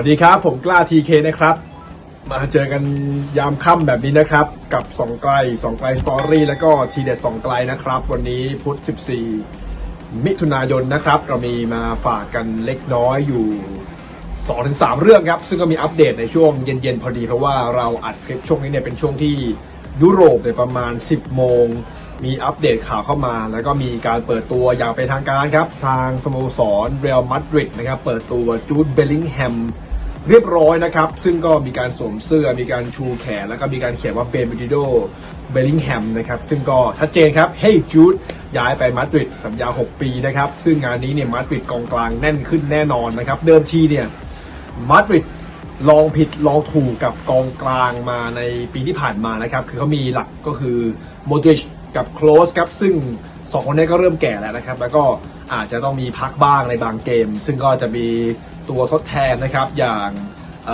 วัสดีครับ ผมกล้าทีเคนะครับ มาเจอกันยามค่ำแบบนี้นะครับ กับสองไกลสองไกลสตอรี่แล้วก็ทีเด็ดสองไกลนะครับ วันนี้พุธ14 มิถุนายนนะครับ เรามีมาฝากกันเล็กน้อยอยู่2-3 เรื่องครับ ซึ่งก็มีอัปเดตในช่วงเย็นๆ พอดี เพราะว่าเราอัดคลิปช่วงนี้เนี่ยเป็นช่วงที่ยุโรปเนี่ยประมาณ 10 โมง มีอัปเดตข่าวเข้ามา แล้วก็มีการเปิดตัวอย่างเป็นทางการครับ ทางสโมสรเรอัลมาดริดนะครับ เปิดตัวจูดเบลลิงแฮม เรียบร้อยนะครับ ซึ่งก็มีการสวมเสื้อมีการชูแขน แล้วก็มีการเขียนว่าเบนบิดิโดเบลลิงแฮมนะครับ ซึ่งก็ชัดเจนครับเฮ้ยจูดย้ายไปมาดริดสัญญา 6 ปีนะครับ ซึ่งงานนี้เนี่ยมาดริดกองกลางแน่นขึ้นแน่นอนนะครับ เดิมทีเนี่ยมาดริดลองผิดลองถูกกับกองกลางมาในปีที่ผ่านมานะครับ คือเขามีหลักก็คือโมดริชกับโคลสครับซึ่งสองคนนี้ก็เริ่มแก่แล้วนะครับ แล้วก็อาจจะต้องมีพักบ้างในบางเกม ซึ่งก็จะมี ตัวทดแทนนะครับอย่างอ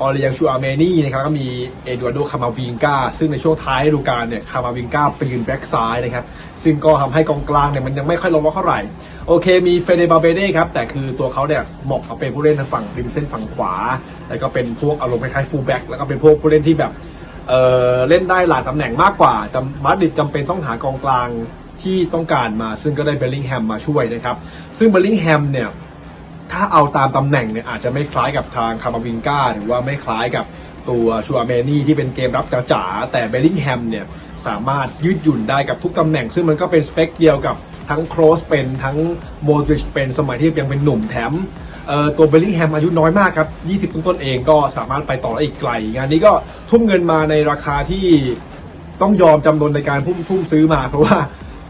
อเรียงชูอาเมนี่นะครับก็มีเอดวาร์โดคามาวิงกาซึ่งในช่วงท้ายฤดูกาลเนี่ยคามาวิงกาไปยืนแบ็กซ้ายนะครับซึ่งก็ทำให้กองกลางเนี่ยมันยังไม่ค่อยลงล็อกเท่าไหร่โอเคมีเฟเดบาเบเด้ครับแต่คือตัวเขาเนี่ยเหมาะกับเป็นผู้เล่นทางฝั่งริมเส้นฝั่งขวา แล้วก็เป็นพวกอารมณ์คล้ายๆฟูลแบ็กแล้วก็เป็นพวกผู้เล่นที่แบบเออเล่นได้หลายตำแหน่งมากกว่าจำมาดริดจำเป็นต้องหากองกลางที่ต้องการมา ซึ่งก็ได้เบลลิงแฮมมาช่วยนะครับ ซึ่งเบลลิงแฮมเนี่ย ถ้าเอาตามตำแหน่งเนี่ยอาจจะไม่คล้ายกับทางคามาวิงกาหรือว่าไม่คล้ายกับตัวชูอาเมนี่ที่เป็นเกมรับจ๋าๆแต่เบลลิงแฮมเนี่ยสามารถยืดหยุ่นได้กับทุกตำแหน่ง ซึ่งมันก็เป็นสเปคเดียวกับทั้งโครสเป็นทั้งโมดริชเป็นสมัยที่ยังเป็นหนุ่มแถมตัวเบลลิงแฮมอายุน้อยมากครับ 20 ต้นๆเองก็สามารถไปต่อได้อีกไกล งานนี้ก็ทุ่มเงินมาในราคาที่ต้องยอมจำนนในการพุ่มทุ่มซื้อมาเพราะว่า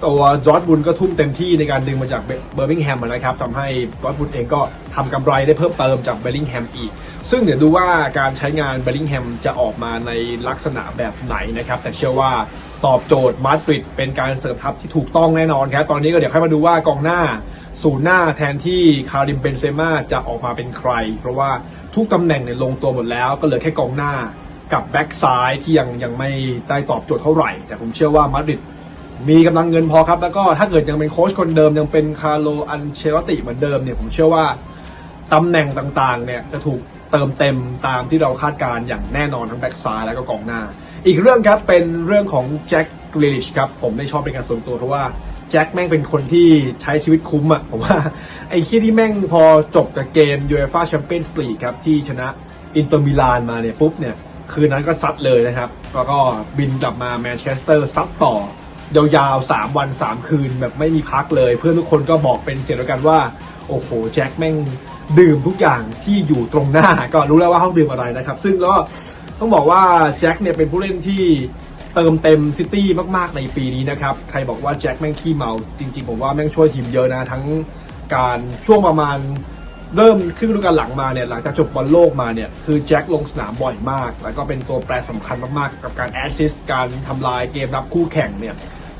ตัวจอร์ดบุนก็ทุ่มเต็มที่ในการดึงมาจากเบอร์มิงแฮมนะครับทำให้จอร์ดบุนเองก็ทำกำไรได้เพิ่มเติมจากเบลลิงแฮมอีก ซึ่งเดี๋ยวดูว่าการใช้งานเบลลิงแฮมจะออกมาในลักษณะแบบไหนนะครับ แต่เชื่อว่าตอบโจทย์มาดริดเป็นการเสริมทัพที่ถูกต้องแน่นอนครับ ตอนนี้ก็เดี๋ยวให้มาดูว่ากองหน้าศูนย์หน้าแทนที่คาริมเบนเซม่าจะออกมาเป็นใคร เพราะว่าทุกตำแหน่งเนี่ยลงตัวหมดแล้วก็เหลือแค่กองหน้ากับแบ็กซ้ายที่ยังยังไม่ได้ตอบโจทย์เท่าไหร่ แต่ผมเชื่อว่ามาดริด มีกำลังเงินพอครับ แล้วก็ถ้าเกิดยังเป็นโค้ชคนเดิมยังเป็นคาร์โลอันเชลติเหมือนเดิมเนี่ยผมเชื่อว่าตำแหน่งต่างๆ เนี่ยจะถูกเติมเต็มตามที่เราคาดการ์อย่างแน่นอนทั้งแบ็กซ้ายแล้วก็กองหน้า อีกเรื่องครับเป็นเรื่องของแจ็คกรลิชครับผมได้ชอบเป็นการส่วนตัวเพราะว่าแจ็คแม่งเป็นคนที่ใช้ชีวิตคุ้มอะผมว่าไอ้ที่ที่แม่งพอจบกับเกม UEFA Champions League ครับที่ชนะอินเตอร์มิลานมาเนี่ยปุ๊บเนี่ยคืนนั้นก็ซัดเลยนะครับแล้วก็บินกลับมาแมนเชสเตอร์ซัดต่อ ยาวๆ 3 วัน 3 คืนแบบไม่มีพักเลย เพื่อนทุกคนก็บอกเป็นเสียงเดียวกันว่า โอ้โห แจ็คแม่งดื่มทุกอย่างที่อยู่ตรงหน้า ก็รู้แล้วว่าเขาดื่มอะไรนะครับ ซึ่งแล้วก็ต้องบอกว่าแจ็คเนี่ยเป็นผู้เล่นที่เติมเต็มซิตี้มากๆในปีนี้นะครับ ใครบอกว่าแจ็คแม่งขี้เมา จริงๆ ผมว่าแม่งช่วยทีมเยอะนะ ทั้งการช่วงประมาณ เริ่มครึ่งฤดูกาลหลังมาเนี่ยหลังจากจบบอลโลกมาเนี่ยคือแจ็คลงสนามบ่อยมาก แล้วก็เป็นตัวแปรสำคัญมากๆ กับการแอสซิสต์การทำลายเกมรับคู่แข่งเนี่ย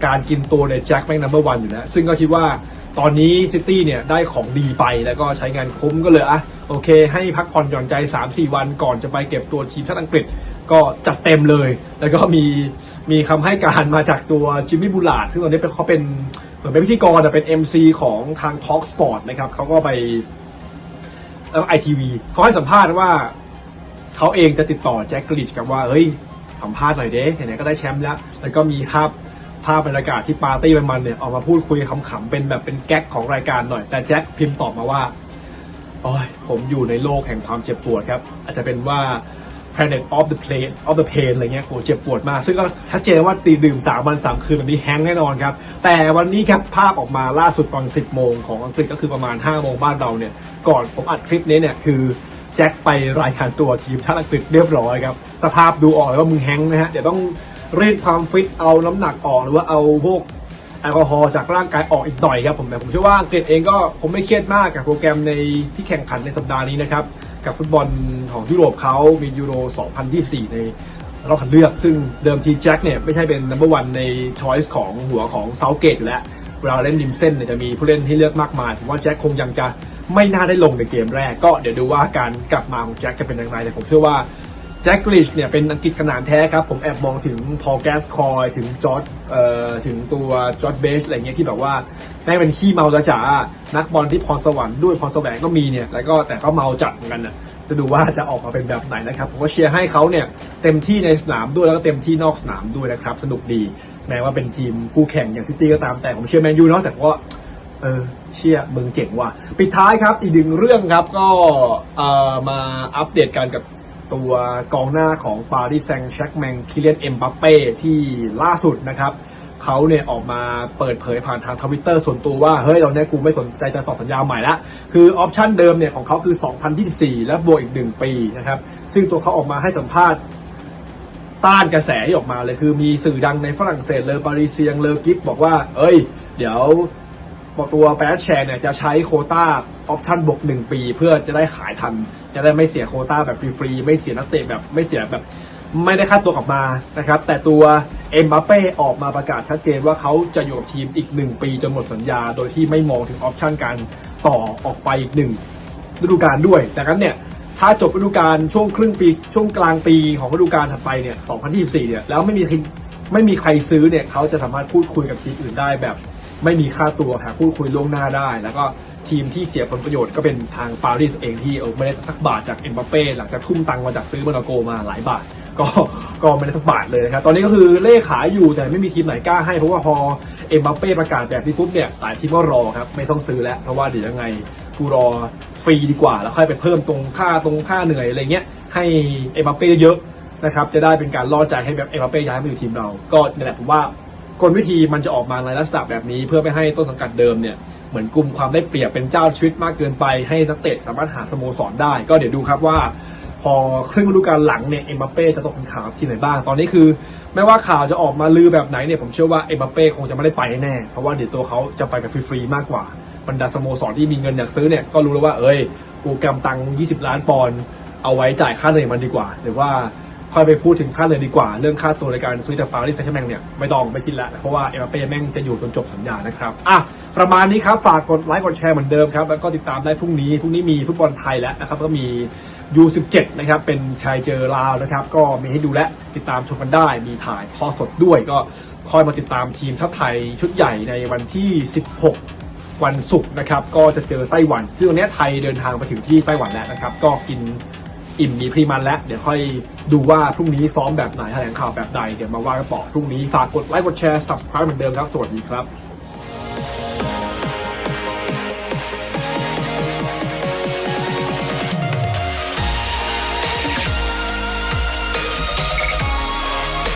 การกินตัวเนี่ยแจ็คแม่งนัมเบอร์วันอยู่แล้วซึ่งก็คิดว่าตอนนี้ซิตี้เนี่ยได้ของดีไปแล้วก็ใช้งานคุ้มก็เลยอะโอเค ให้พักผ่อนหย่อนใจ 3-4 วันก่อนจะไปเก็บตัวทีมชาติอังกฤษก็จัดเต็มเลย แล้วก็มีมีคำให้การมาจากตัวจิมมี่บูลาร์ดซึ่งตอนนี้เป็นเขาเป็นเหมือนเป็นพิธีกรแต่เป็น MC ของทาง Talk Sport นะครับเขาก็ไป ไอทีวีเขาให้สัมภาษณ์ว่าเขาเองจะติดต่อแจ็คกริชกับว่าเฮ้ยสัมภาษณ์หน่อยเด้ไหนๆก็ได้แชมป์แล้วแล้วก็มีภาพภาพบรรยากาศที่ปาร์ตี้มันๆเนี่ยออกมาพูดคุยขำๆเป็นแบบเป็นแก๊กของรายการหน่อย แต่แจ็คพิมพ์ตอบมาว่าโอ้ยผมอยู่ในโลกแห่งความเจ็บปวดครับ อาจจะเป็นว่า planet of the pain of the pain อะไรเงี้ยโหเจ็บปวดมาก ซึ่งก็ชัดเจนว่าตีดื่มสามวันสามคืนแบบนี้แฮงแน่นอนครับ แต่วันนี้ครับภาพออกมาล่าสุดตอน 10 โมงของอังกฤษก็คือประมาณ 5 โมงบ้านเราเนี่ย ก่อนผมอัดคลิปนี้เนี่ยคือแจ็คไปรายการตัวทีมชาติอังกฤษเรียบร้อยครับ สภาพดูออกเลยว่ามึงแฮงนะฮะ เดี๋ยวต้องเรียกความฟิตเอาน้ำหนักออกหรือว่าเอาพวกแอลกอฮอล์จากร่างกายออกอีกหน่อยครับผมแต่ผมเชื่อว่าอังกฤษเองก็ผมไม่เครียดมากกับโปรแกรมในที่แข่งขันในสัปดาห์นี้นะครับ กับฟุตบอลของยุโรปเขามียูโร 2024 ในรอบคัดเลือก ซึ่งเดิมทีแจ็คเนี่ยไม่ใช่เป็นนัมเบอร์วันในช้อยส์ของหัวของเซาเกตอยู่แล้วเวลาเล่นริมเส้นเนี่ยจะมีผู้เล่นให้เลือกมากมายผมว่าแจ็คคงยังจะไม่น่าได้ลงในเกมแรก ก็เดี๋ยวดูว่าการกลับมาของแจ็คจะเป็นอย่างไรแต่ผมเชื่อว่า จ็คกริชเนี่ยเป็นอังกฤษขนาดแท้ครับ ผมแอบมองถึงพอลแกสคอยถึงจอร์ดเอ่อถึงตัวจอร์ดเบสอะไรเงี้ยที่แบบว่าแม่งเป็นขี้เมาจะจ๋านักบอลที่พรสวรรค์ด้วยพรแสวงก็มีเนี่ยแล้วก็แต่เขาเมาจัดเหมือนกันน่ะจะดูว่าจะออกมาเป็นแบบไหนนะครับ ผมก็เชียร์ให้เขาเนี่ยเต็มที่ในสนามด้วยแล้วก็เต็มที่นอกสนามด้วยนะครับ สนุกดีแม้ว่าเป็นทีมคู่แข่งอย่างซิตี้ก็ตามแต่ผมเชียร์แมนยูเนาะแต่ว่าเออเชี่ยมึงเจ๋งว่ะปิดท้ายครับอีกหนึ่งเรื่องครับก็เอ่อมาอัปเดตกันกับ ตัวกองหน้าของปารีสแซงต์แชร์กแมงคิเลียนเอ็มบัปเป้ที่ล่าสุดนะครับเขาเนี่ยออกมาเปิดเผยผ่านทางทวิตเตอร์ส่วนตัวว่า เฮ้ยเราเนี่ยกูไม่สนใจจะต่อสัญญาใหม่ละคือออปชันเดิมเนี่ยของเขาคือ 2024 และบวกอีก 1 ปีนะครับ ซึ่งตัวเขาออกมาให้สัมภาษณ์ต้านกระแสที่ออกมาเลยคือมีสื่อดังในฝรั่งเศสเลอปารีเซียงเลอกิฟบอกว่า เอ้ย เดี๋ยว บอกตัวแปรแชร์เนี่ยจะใช้โคต้าออปชั่นบวกหนึ่งปี เพื่อจะได้ขายทัน จะได้ไม่เสียโคต้าแบบฟรีๆไม่เสียนักเตะแบบไม่เสียแบบไม่ได้ค่าตัวกลับมานะครับ แต่ตัวเอ็มบัปเป้ออกมาประกาศชัดเจนว่าเขาจะอยู่กับทีมอีกหนึ่งปีจนหมดสัญญา โดยที่ไม่มองถึงออปชั่นการต่อออกไปอีกหนึ่งฤดูกาลด้วยแต่กันเนี่ย ถ้าจบฤดูกาลช่วงครึ่งปี ช่วงกลางปีของฤดูกาลถัดไปเนี่ย 2024 เนี่ย แล้วไม่มีไม่มีใครซื้อเนี่ยเขาจะสามารถพูดคุยกับทีมอื่นได้แบบ ไม่มีค่าตัวหาพูดคุยล่วงหน้าได้ แล้วก็ทีมที่เสียผลประโยชน์ก็เป็นทางปารีสเองที่เออไม่ได้สักบาทจากเอ็มบัปเป้หลังจากทุ่มตังค์มาจากซื้อโมนาโกมาหลายบาท ก็ก็ไม่ได้สักบาทเลยนะครับ ตอนนี้ก็คือเล่ขายอยู่แต่ไม่มีทีมไหนกล้าให้เพราะว่าพอเอ็มบัปเป้ประกาศแบบนี้ปุ๊บเนี่ยหลายทีมก็รอครับไม่ต้องซื้อแล้วเพราะว่าเดี๋ยวยังไงกูรอฟรีดีกว่า แล้วค่อยไปเพิ่มตรงค่าตรงค่าเหนื่อยอะไรเงี้ยให้เอ็มบัปเป้เยอะนะครับจะได้เป็นการล่อใจให้แบบเอ็มบัปเป้ย้ายมาอยู่ทีมเรา ก็นี่แหละผมว่า กลวิธีมันจะออกมาในลักษณะแบบนี้ เพื่อไม่ให้ต้นสังกัดเดิมเนี่ยเหมือนกลุ่มความได้เปรียบเป็นเจ้าชีวิตมากเกินไปให้นักเตะสามารถหาสโมสรได้ ก็เดี๋ยวดูครับว่า พอครึ่งฤดูกาลหลังเนี่ยเอ็มบัปเป้จะตกเป็นข่าวที่ไหนบ้าง ตอนนี้คือ ไม่ว่าข่าวจะออกมาลือแบบไหนเนี่ยผมเชื่อว่าเอ็มบัปเป้คงจะไม่ได้ไปแน่เพราะว่าเดี๋ยวตัวเขาจะไปแบบฟรีๆมากกว่าบรรดาสโมสรที่มีเงินอยากซื้อเนี่ยก็รู้แล้วว่าเอ้ยกูกำตังค์20 ล้านปอนด์เอาไว้จ่ายค่าเหนื่อยมันดีกว่า หรือว่า ค่อยไปพูดถึงค่าเลยดีกว่า เรื่องค่าตัวในการซื้อจากปารีสแซงต์แชแมงเนี่ยไม่ต้องไม่คิดล้วเพราะว่าเอ็มบัปเป้แม่งจะอยู่จนจบสัญญานะครับอะประมาณนี้ครับฝากกดไลค์กดแชร์เหมือนเดิมครับแล้วก็ติดตามได้พรุ่งนี้พรุ่งนี้มีฟุตบอลไทยแล้วนะครับก็มี U17 นะครับเป็นชายเจอลาวนะครับ ก็มีให้ดูและติดตามชมกันได้มีถ่ายทอดสดด้วยก็คอยมาติดตามทีมชาติไทยชุดใหญ่ในวันที่ 16 วันศุกร์นะครับ ก็จะเจอไต้หวัน ซึ่งตอนนี้ไทยเดินทางมาถึงที่ไต้หวันแล้วนะครับ ก็กิน อิ่มมีพรีมันแล้ว เดี๋ยวค่อยดูว่าพรุ่งนี้ซ้อมแบบไหนแถลงข่าวแบบใด เดี๋ยวมาว่ากันต่อพรุ่งนี้ฝากกดไลค์กดแชร์ subscribe เหมือนเดิมครับ สวัสดีครับ